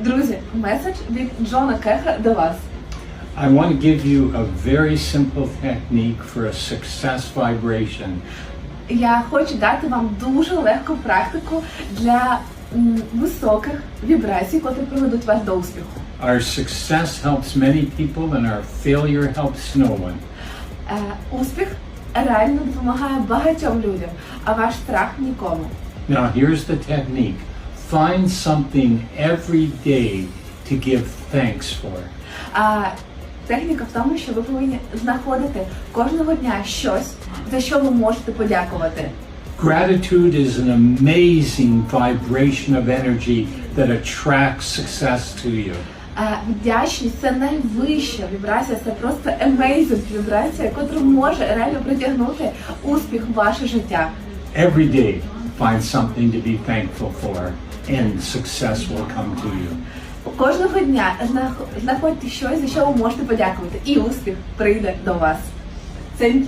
Друзі, меседж від Джона Кеха до вас. I want to give you a very simple technique for a success vibration. Я хочу дати вам дуже легку практику для високих вібрацій, котрі приведуть вас до успіху. Our success helps many people, and our failure helps no one. Е, успіх реально допомагає багатьом людям, а ваш страх нікому. Now, here's the technique find something every day to give thanks for. А техніка в тому, що ви повинні знаходити кожного дня щось, за що ви можете подякувати. Gratitude is an amazing vibration of energy that attracts success to you. Вдячність це найвища вібрація, це просто amazing вібрація, яка може реально притягнути успіх в ваше життя. Every day, find something to be thankful for, and success will come to you. Кожного дня знах- знаходьте щось, за що ви можете подякувати, і успіх прийде до вас. Thank you.